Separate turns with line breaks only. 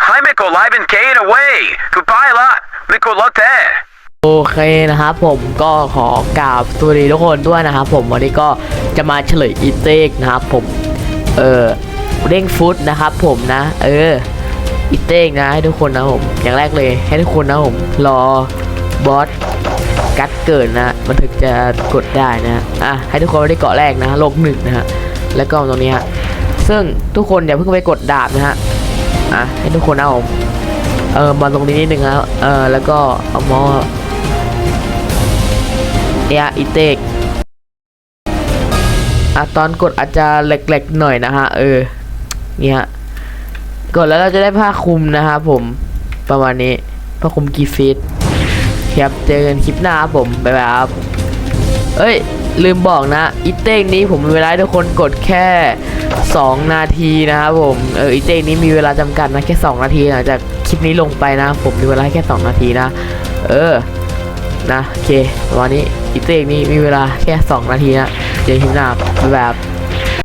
I'm Live and Kane away. Goodbye lot. Mikolote.
โอเคนะครับผมก็ขอกราบสวัสดีทุกคนด้วยนะครับผมวันนี้ก็จะมาเฉลยอีเต็กนะครับผมเออเร่งฟุตนะครับผมนะ เอออีเต็กนะให้ทุกคนนะผมอย่างแรกเลยให้ทุกคนนะผมรอบอสกัดเกิดนะมันถึงจะกดได้นะอะให้ทุกคนไปที่เกาะแรกนะโลกหนึ่งนะฮะแล้วก็ตรงนี้ฮะซึ่งทุกคนอย่าเพิ่งไปกดดาบนะฮะ อะให้ทุกคนนะผมเออมาตรงนี้นิดนึงนะเออแล้วก็เอามอเนี่ยอีเตกอะตอนกดอาจจะเล็กๆหน่อยนะฮะเออนี่ยกดแล้วเราจะได้ผ้าคลุมนะครับผมประมาณนี้ผ้าคลุมกีฟีตครับเจอกันคลิปหน้าครับผมบ๊ายบายครับเอ้ย ลืมบอกนะอีเต้งนี้ผมมีเวลาทุกคนกดแค่ 2 นาทีนะครับผมเอออีเต้งนี้มีเวลาจำกัดนะแค่ 2 นาทีหลังจากคลิปนี้ลงไปนะ ผมมีเวลาแค่ 2 นาทีนะ เออนะโอเควันนี้อีเต้งนี้มีเวลาแค่ 2 นาทีนะเจอกันคลิปหน้าแบบ